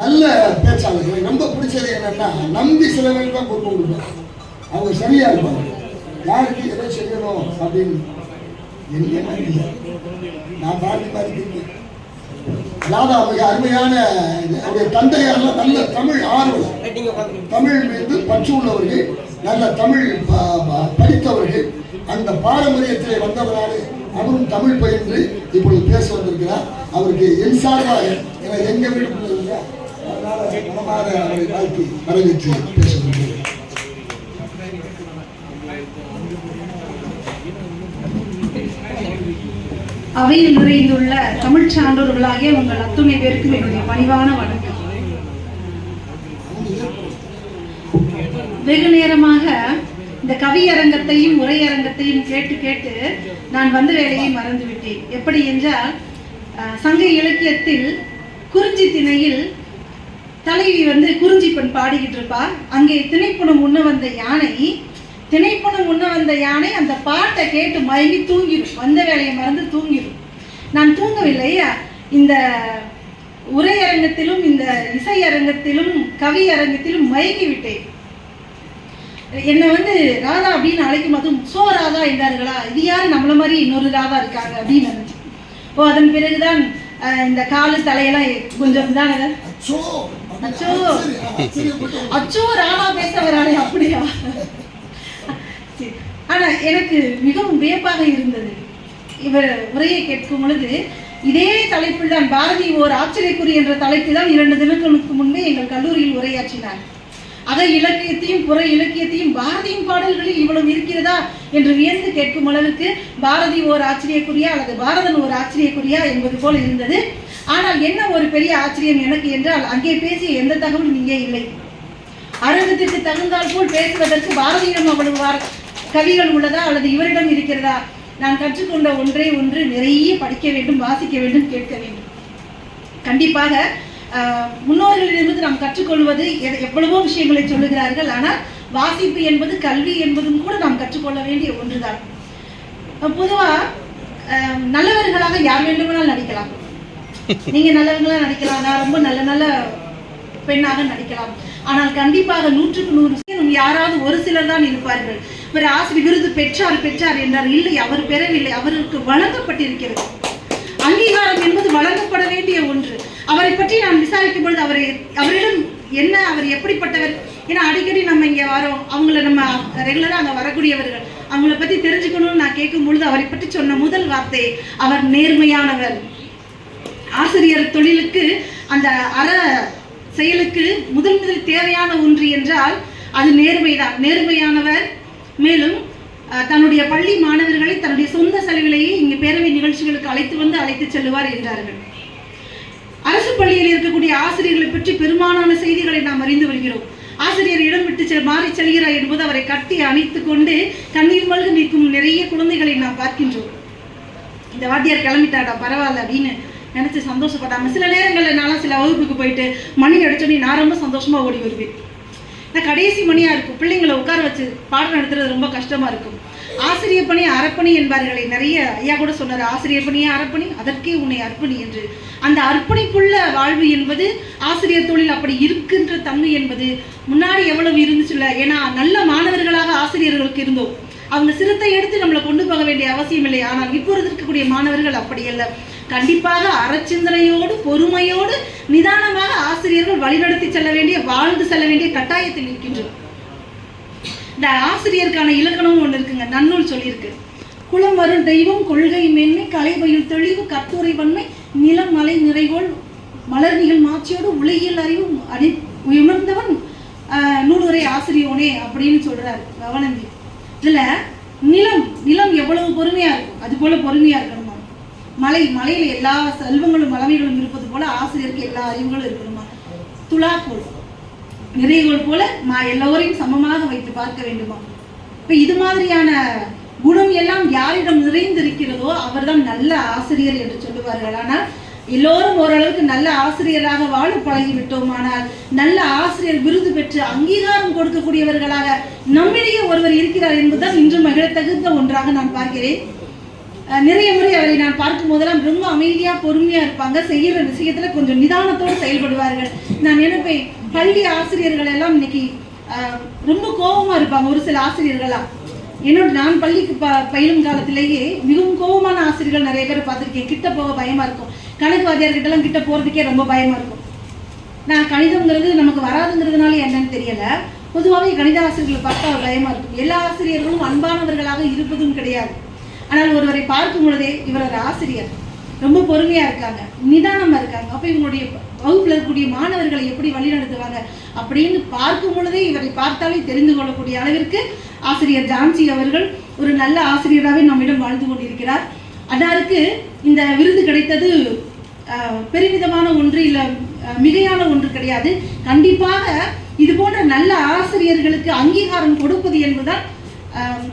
நல்ல பேச்சாளர் எனக்கு ரொம்ப பிடிச்சது என்னன்னா நம்பி சில பேர் தான் பொறுப்பு கொடுப்பாங்க அவங்க சரியா இருப்பாங்க. யாருக்கு எதை செய்யணும் அப்படின்னு என்ன இல்லை. நான் பாரதி மாதிரி இருக்கேன். ராதா மிக அருமையான அவருடைய தந்தையாரெல்லாம் நல்ல தமிழ் ஆர்வம் தமிழ் மீது பற்று உள்ளவர்கள் நல்ல தமிழ் படித்தவர்கள். அந்த பாரம்பரியத்திலே வந்தவராலே அவரும் தமிழ் பயின்று இப்பொழுது பேச வந்திருக்கிறார். அவருக்கு என் சார்பாக எங்க வீட்டு மனமாற அவரை வாழ்த்தி வரவேற்று பேச அவையில் நிறைந்துள்ள தமிழ் சான்றோர்களாகிய உங்கள் அத்துணை பேருக்கும் என்னுடைய பணிவான வணக்கம். வெகு நேரமாக இந்த கவியரங்கத்தையும் உரையரங்கத்தையும் கேட்டு கேட்டு நான் வந்த வேலையை மறந்துவிட்டேன். எப்படி என்றால் சங்க இலக்கியத்தில் குறிஞ்சி திணையில் தலைவி வந்து குறிஞ்சி பெண் பாடிக்கிட்டு இருப்பா. அங்கே திணைப்புணம் உண்ண வந்த யானை திணைப்புணம் உண்ண வந்த யானை அந்த பாட்டை கேட்டு மயங்கி தூங்கிடும். வந்த வேலையை மறந்து தூங்கிடும். நான் தூங்கவில்லை இந்த உரையரங்கத்திலும் இந்த இசையரங்கத்திலும் கவி அரங்கத்திலும் மயங்கி விட்டேன். என்னை வந்து ராதா அப்படின்னு அழைக்கும் போதும் சோ ராதா என்றார்களா? இது யார்? நம்மள மாதிரி இன்னொரு ராதா இருக்காங்க அப்படின்னு நினைச்சேன் ஓ அதன் பிறகுதான் இந்த காலு தலையெல்லாம் கொஞ்சம் தான் அச்சோ. அச்சோ ராணா பேச அப்படியா? ஆனா எனக்கு மிகவும் வியப்பாக இருந்தது. இவர் உரையை கேட்கும் பொழுது இதே தலைப்பில் தான் பாரதி ஓர் ஆச்சரியக்குறி என்ற தலைப்பில் தான் இரண்டு தினங்களுக்கு முன்பே எங்கள் கல்லூரியில் உரையாற்றினார். அக இலக்கியத்தையும் புற இலக்கியத்தையும் பாரதியின் பாடல்களில் இவ்வளவு இருக்கிறதா என்று வியந்து கேட்கும் அளவுக்கு பாரதி ஓர் ஆச்சரியக்குரியா அல்லது பாரதன் ஒரு ஆச்சரியக்குரியா என்பது போல் இருந்தது. ஆனால் என்ன ஒரு பெரிய ஆச்சரியம் எனக்கு என்றால் அங்கே பேசிய எந்த தகவலும் இங்கே இல்லை. அரங்கத்திற்கு தகுந்தால் போல் பேசுவதற்கு பாரதியிடம் அவ்வளவு கவிகள் உள்ளதா அல்லது இவரிடம் இருக்கிறதா? நான் கற்றுக்கொண்ட ஒன்றே ஒன்று நிறைய படிக்க வேண்டும் வாசிக்க வேண்டும் கேட்க வேண்டும். கண்டிப்பாக முன்னோர்களிடமிருந்து நாம் கற்றுக்கொள்வது எவ்வளவோ விஷயங்களை சொல்லுகிறார்கள். ஆனால் வாசிப்பு என்பது கல்வி என்பதும் கூட நாம் கற்றுக்கொள்ள வேண்டிய ஒன்றுதான். பொதுவா நல்லவர்களாக யார் வேண்டுமானாலும் நடிக்கலாம். நீங்க நல்லவங்களா நடிக்கலாம். நான் ரொம்ப நல்ல நல்ல பெண்ணாக நடிக்கலாம். ஆனால் கண்டிப்பாக நூற்றுக்கு நூறு யாராவது ஒரு சிலர் தான் இருப்பார்கள். இவர் ஆசிரியர் விருது பெற்றார் பெற்றார் என்றார். இல்லை அவர் பெறவில்லை. அவருக்கு வழங்கப்பட்டிருக்கிறது. அங்கீகாரம் என்பது வழங்கப்பட வேண்டிய ஒன்று. அவரை பற்றி நான் விசாரிக்கும் பொழுது அவரை அவரிடம் என்ன அவர் எப்படிப்பட்டவர் ஏன்னா அடிக்கடி நம்ம இங்க வரோம். அவங்கள நம்ம ரெகுலரா அங்க வரக்கூடியவர்கள். அவங்கள பத்தி தெரிஞ்சுக்கணும்னு நான் கேட்கும் பொழுது அவரை பற்றி சொன்ன முதல் வார்த்தை அவர் நேர்மையானவர். ஆசிரியர் தொழிலுக்கு அந்த அற செயலுக்கு முதல் முதல் தேவையான ஒன்று என்றால் அது நேர்மைதான். நேர்மையானவர் மேலும் தன்னுடைய பள்ளி மாணவர்களை தன்னுடைய சொந்த செலவிலேயே இங்கு பேரவை நிகழ்ச்சிகளுக்கு அழைத்து வந்து அழைத்து செல்லுவார் என்றார்கள் அரசு பள்ளியில் இருக்கக்கூடிய ஆசிரியர்களை பற்றி பெரும்பாலான செய்திகளை நாம் அறிந்து வருகிறோம். ஆசிரியர் இடம் விட்டு மாறி செல்கிறார் என்பது அவரை கட்டி அணைத்து கொண்டு கண்ணீர் மல்கு நிற்கும் நிறைய குழந்தைகளை நாம் பார்க்கின்றோம். இந்த வாத்தியார் கிளம்பிட்டாடா பரவாயில்ல அப்படின்னு நினைச்சு சந்தோஷப்பட்டாங்க. சில நேரங்களில் நானும் சில வகுப்புக்கு போயிட்டு மணி அடிச்சோடனே நான் ரொம்ப சந்தோஷமா ஓடி வருவேன். நான் கடைசி மணியா இருக்கும். பிள்ளைங்களை உட்கார வச்சு பாடம் நடத்துறது ரொம்ப கஷ்டமா இருக்கும். ஆசிரியர் பணி அறப்பணி என்பார்களை நிறைய ஐயா கூட சொன்னார். ஆசிரியர் பணியே அறப்பணி அதற்கே உன்னை அர்ப்பணி என்று. அந்த அர்ப்பணிப்புள்ள வாழ்வு என்பது ஆசிரியர் தொழில் அப்படி இருக்கின்ற தன்மை என்பது முன்னாடி எவ்வளவு இருந்துச்சுல்ல ஏன்னா நல்ல மாணவர்களாக ஆசிரியர்களுக்கு இருந்தோம். அவங்க சிறுத்தை எடுத்து நம்மளை கொண்டு போக வேண்டிய அவசியம் இல்லை. ஆனால் இப்பொழுது இருக்கக்கூடிய மாணவர்கள் அப்படி அல்ல. கண்டிப்பாக அறச்சிந்தனையோடு பொறுமையோடு நிதானமாக ஆசிரியர்கள் வழிநடத்தி செல்ல வேண்டிய வாழ்ந்து செல்ல வேண்டிய கட்டாயத்தில் இருக்கின்றோம் இந்த ஆசிரியருக்கான இலக்கணமும் ஒன்று இருக்குங்க நன்னூல் சொல்லியிருக்கு. குலம் வரும் தெய்வம் கொள்கை மேன்மை கலைபயில் தெளிவு கட்டுரை வன்மை நிலம் மலை நிறைவோல் மலர் நிகழ் மாட்சியோடு உலகியல் அறிவு அடி உயர்ந்தவன் ஆஹ், நூலுரை ஆசிரியோனே அப்படின்னு சொல்றாரு பவனந்தி. இதுல நிலம் நிலம் எவ்வளவு பொறுமையா இருக்கும்? அது போல பொறுமையா இருக்கணும்? மலை மலையில் எல்லா செல்வங்களும் வளமைகளும் இருப்பது போல ஆசிரியருக்கு எல்லா அறிவுகளும் இருக்கணுமா? துலாக்கோல். நிறைவுகள் போல நான் எல்லோரையும் சமமாக வைத்து பார்க்க வேண்டுமா? இப்போ இது மாதிரியான குணம் எல்லாம் யாரிடம் நிறைந்திருக்கிறதோ அவர்தான் நல்ல ஆசிரியர் என்று சொல்லுவார்கள். ஆனால் எல்லோரும் ஓரளவுக்கு நல்ல ஆசிரியராக வாழ பழகிவிட்டோம். ஆனால் நல்ல ஆசிரியர் விருது பெற்று அங்கீகாரம் கொடுக்கக்கூடியவர்களாக நம்மிடையே ஒருவர் இருக்கிறார் என்பதுதான் இன்று மகிழத்தகுந்த ஒன்றாக நான் பார்க்கிறேன். நிறைய முறை அவரை நான் பார்க்கும் போதெல்லாம் ரொம்ப அமைதியா பொறுமையா இருப்பாங்க. செய்யற விஷயத்துல கொஞ்சம் நிதானத்தோடு செயல்படுவார்கள். நான் நினைப்பேன் பள்ளி ஆசிரியர்கள் எல்லாம் இன்னைக்கு ரொம்ப கோபமா இருப்பாங்க ஒரு சில ஆசிரியர்களா. என்னோட நான் பள்ளிக்கு ப பயிலும் காலத்திலேயே மிகவும் கோபமான ஆசிரியர்கள் நிறைய பேர் பார்த்துருக்கேன். கிட்ட போக பயமா இருக்கும். கணக்கு வாத்தியார்கிட்ட எல்லாம் கிட்ட போறதுக்கே ரொம்ப பயமா இருக்கும். நான் கணிதம்ங்கிறது நமக்கு வராதுங்கிறதுனால என்னன்னு தெரியல. பொதுவாகவே கணித ஆசிரியர்களை பார்த்தா ஒரு பயமா இருக்கும். எல்லா ஆசிரியர்களும் அன்பானவர்களாக இருப்பதும் கிடையாது. ஆனால் ஒருவரை பார்க்கும் பொழுதே இவர் ஒரு ஆசிரியர். ரொம்ப பொறுமையா இருக்காங்க. நிதானமா இருக்காங்க. அப்ப இவங்களுடைய வகுப்புல இருக்கக்கூடிய மாணவர்களை எப்படி வழிநடத்துவாங்க அப்படின்னு பார்க்கும் பொழுதே இவரை பார்த்தாலே தெரிந்து கொள்ளக்கூடிய அளவிற்கு ஆசிரியர் ஜான்சி அவர்கள் ஒரு நல்ல ஆசிரியராகவே நம்மிடம் வாழ்ந்து கொண்டிருக்கிறார். அன்னாருக்கு இந்த விருது கிடைத்தது பெருமிதமான ஒன்று இல்லை மிகையான ஒன்று கிடையாது. கண்டிப்பாக இது போன்ற நல்ல ஆசிரியர்களுக்கு அங்கீகாரம் கொடுப்பது என்பதுதான்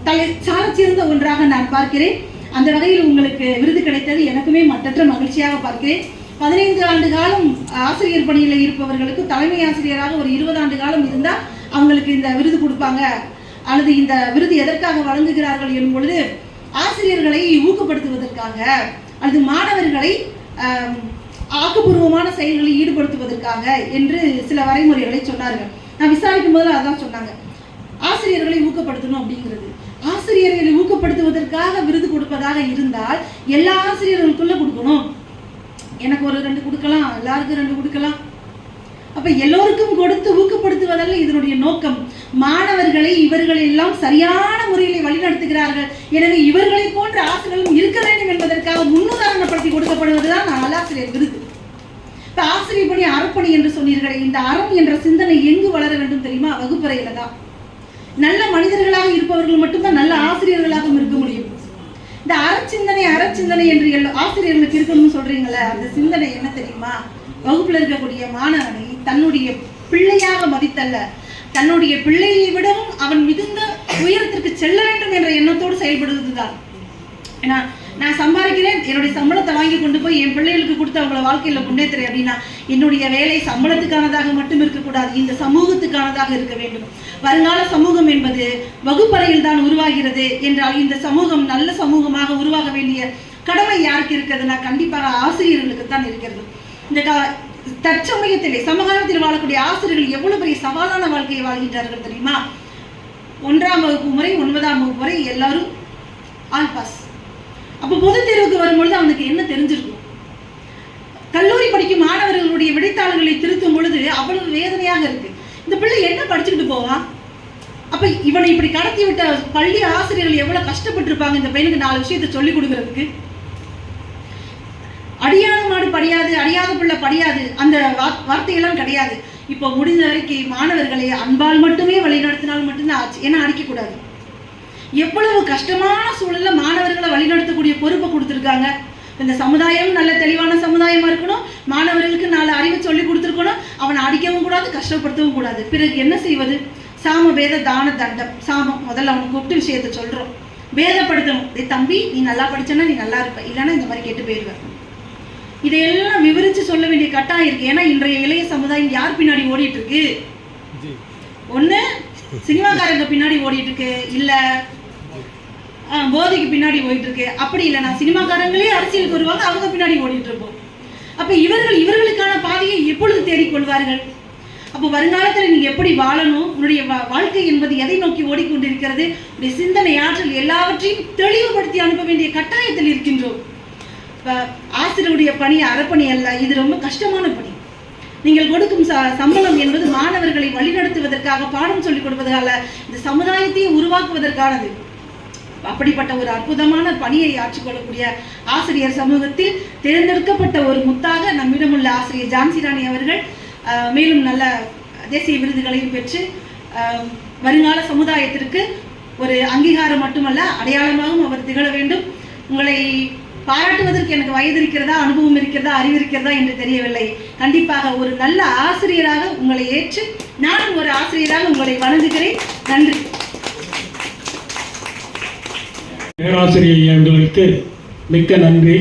தலை சாலச்சிறந்த ஒன்றாக நான் பார்க்கிறேன். அந்த வகையில் உங்களுக்கு விருது கிடைத்தது எனக்குமே மற்றற்ற மகிழ்ச்சியாக பார்க்கிறேன். பதினைந்து ஆண்டு காலம் ஆசிரியர் பணியில் இருப்பவர்களுக்கு தலைமை ஆசிரியராக ஒரு இருபது ஆண்டு காலம் இருந்தால் அவங்களுக்கு இந்த விருது கொடுப்பாங்க. அல்லது இந்த விருது எதற்காக வழங்குகிறார்கள் எனும் பொழுது ஆசிரியர்களை ஊக்கப்படுத்துவதற்காக அல்லது மாணவர்களை ஆக்கப்பூர்வமான செயல்களில் ஈடுபடுத்துவதற்காக என்று சில வரைமுறைகளை சொன்னார்கள். நான் விசாரிக்கும் போது அதான் சொன்னாங்க. ஆசிரியர்களை ஊக்கப்படுத்தணும் அப்படிங்கிறது. ஆசிரியர்களை ஊக்கப்படுத்துவதற்காக விருது கொடுப்பதாக இருந்தால் எல்லா ஆசிரியர்களுக்குள்ள கொடுக்கணும். எனக்கு ஒரு ரெண்டு கொடுக்கலாம் எல்லாருக்கும் ரெண்டு கொடுக்கலாம். அப்ப எல்லோருக்கும் கொடுத்து ஊக்கப்படுத்துவதல்ல இதனுடைய நோக்கம். மாணவர்களை இவர்கள் எல்லாம் சரியான முறையில் வழிநடத்துகிறார்கள். எனவே இவர்களை போன்ற ஆசிரியர்களும் இருக்க வேண்டும் என்பதற்காக முன்னுதாரணப்படுத்தி கொடுக்கப்படுவதுதான் நல்லாசிரியர் விருது. இப்ப ஆசிரியர் பணி அறப்பணி என்று சொன்னீர்களே இந்த அறம் என்ற சிந்தனை எங்கு வளர வேண்டும் தெரியுமா? வகுப்பறையில தான். நல்ல மனிதர்களாக இருப்பவர்கள் மட்டும்தான் நல்ல ஆசிரியர்களாகவும் இருக்க முடியும். இந்த அறச்சிந்தனை அறச்சிந்தனை என்று எல்லோ ஆசிரியர்களுக்கு இருக்கணும்னு சொல்றீங்களே அந்த சிந்தனை என்ன தெரியுமா? வகுப்புல இருக்கக்கூடிய மாணவனை தன்னுடைய பிள்ளையாக மதித்தல்ல. தன்னுடைய பிள்ளையை விடவும் அவன் மிகுந்த உயரத்திற்கு செல்ல வேண்டும் என்ற எண்ணத்தோடு செயல்படுவதுதான். ஏன்னா நான் சம்பாதிக்கிறேன் என்னுடைய சம்பளத்தை வாங்கி கொண்டு போய் என் பிள்ளைகளுக்கு கொடுத்து அவங்கள வாழ்க்கையில் முன்னேற்றுறேன் அப்படின்னா என்னுடைய வேலை சம்பளத்துக்கானதாக மட்டும் இருக்கக்கூடாது இந்த சமூகத்துக்கானதாக இருக்க வேண்டும். வருங்கால சமூகம் என்பது வகுப்பறையில் தான் உருவாகிறது என்றால் இந்த சமூகம் நல்ல சமூகமாக உருவாக வேண்டிய கடமை யாருக்கு இருக்கிறதுனா கண்டிப்பாக ஆசிரியர்களுக்கு தான் இருக்கிறது. இந்த கா- தற்சமயத்திலே சமகாலத்தில் வாழக்கூடிய ஆசிரியர்கள் எவ்வளவு பெரிய சவாலான வாழ்க்கையை வாழ்கின்றார்கள் தெரியுமா? ஒன்றாம் வகுப்பு முறை ஒன்பதாம் வகுப்பு முறை எல்லாரும் ஆல் பாஸ். அப்போ பொது தேர்வுக்கு வரும்பொழுது அவனுக்கு என்ன தெரிஞ்சிருக்கும்? கல்லூரி படிக்கும் மாணவர்களுடைய விடைத்தாள்களை திருத்தும் பொழுது அவ்வளவு வேதனையாக இருக்கு. இந்த பிள்ளை என்ன படிச்சுக்கிட்டு போவா? அப்ப இவனை இப்படி கடத்தி விட்ட பள்ளி ஆசிரியர்கள் எவ்வளவு கஷ்டப்பட்டிருப்பாங்க இந்த பையனுக்கு நாலு விஷயத்தை சொல்லி கொடுக்கறதுக்கு? அடியான மாடு படியாது அடியாத பிள்ளை படியாது அந்த வார்த்தையெல்லாம் கிடையாது. இப்போ முடிந்த வரைக்கும் மாணவர்களை அன்பால் மட்டுமே வழிநடத்தினால் மட்டும்தான் ஆச்சு. ஏன்னா அடிக்கக்கூடாது எவ்வளவு கஷ்டமான சூழல்ல மாணவர்களை வழிநடத்தக்கூடிய பொறுப்பை கொடுத்துருக்காங்க. இந்த சமுதாயம் நல்ல தெளிவான சமுதாயமா இருக்கணும். மாணவர்களுக்கு நாலு அறிவு சொல்லி கொடுத்துருக்கணும். அவனை அடிக்கவும் கூடாது கஷ்டப்படுத்தவும் கூடாது. பிறகு என்ன செய்வது? சாம வேத தான தண்டம். சாமம். முதல்ல அவனுக்கு கூப்பிட்டு விஷயத்தை சொல்றோம். வேதப்படுத்தணும். டேய் தம்பி நீ நல்லா படிச்சனா நீ நல்லா இருப்ப. இல்லைன்னா இந்த மாதிரி கெட்டு போயிடுவ இதையெல்லாம் விவரிச்சு சொல்ல வேண்டிய கட்டாயம் இருக்கு. ஏன்னா இன்றைய இளைய சமுதாயம் யார் பின்னாடி ஓடிட்டு இருக்கு? ஒண்ணு சினிமாக்காரங்க பின்னாடி ஓடிட்டு இருக்கு. இல்ல போதைக்கு பின்னாடி ஓடிட்டு இருக்கு அப்படி இல்லை நான் சினிமாக்காரங்களே அரசியலுக்கு வருவாங்க அவங்க பின்னாடி ஓடிட்டு இருப்போம். அப்ப இவர்கள் இவர்களுக்கான பாதையை எப்பொழுது தேடிக்கொள்வார்கள் அப்போ வருங்காலத்தில் நீங்கள் எப்படி வாழணும்? உன்னுடைய வா- வாழ்க்கை என்பது எதை நோக்கி ஓடிக்கொண்டிருக்கிறது? உடைய சிந்தனை ஆற்றல் எல்லாவற்றையும் தெளிவுபடுத்தி அனுப்ப வேண்டிய கட்டாயத்தில் இருக்கின்றோம். ஆசிரியருடைய பணி அறப்பணி அல்ல இது ரொம்ப கஷ்டமான பணி. நீங்கள் கொடுக்கும் ச- சம்பளம் என்பது மாணவர்களை வழிநடத்துவதற்காக பாடம் சொல்லிக் கொடுப்பதற்காக இந்த சமுதாயத்தையே உருவாக்குவதற்கானது. அப்படிப்பட்ட ஒரு அற்புதமான பணியை ஆற்றிக்கொள்ளக்கூடிய ஆசிரியர் சமூகத்தில் தேர்ந்தெடுக்கப்பட்ட ஒரு முத்தாக நம்மிடம் உள்ள ஆசிரியர் ஜான்சி ராணி அவர்கள் மேலும் நல்ல தேசிய விருதுகளையும் பெற்று வருங்கால சமுதாயத்திற்கு ஒரு அங்கீகாரம் மட்டுமல்ல அடையாளமாகவும் அவர் திகழ வேண்டும். உங்களை பாராட்டுவதற்கு எனக்கு வயது இருக்கிறதா அனுபவம் இருக்கிறதா அறிவு இருக்கிறதா என்று தெரியவில்லை. கண்டிப்பாக ஒரு நல்ல ஆசிரியராக உங்களை ஏற்று நானும் ஒரு ஆசிரியராக உங்களை வணங்குகிறேன். நன்றி. பேராசிரியர் எங்களுக்கு மிக்க நன்றி.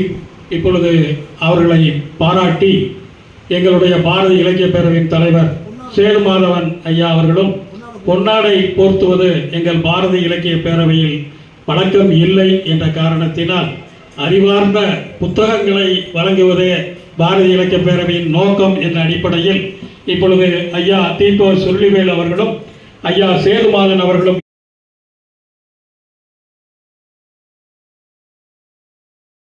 இப்பொழுது அவர்களை பாராட்டி எங்களுடைய பாரதி இலக்கிய பேரவையின் தலைவர் சேதுமாதவன் ஐயா அவர்களும் பொன்னாடை போர்த்துவது எங்கள் பாரதி இலக்கிய பேரவையில் வழக்கம் இல்லை என்ற காரணத்தினால் அறிவார்ந்த புத்தகங்களை வழங்குவதே பாரதி இலக்கிய பேரவையின் நோக்கம் என்ற அடிப்படையில் இப்பொழுது ஐயா தீபோ சொல்லிவேல் அவர்களும் ஐயா சேதுமாதன் அவர்களும்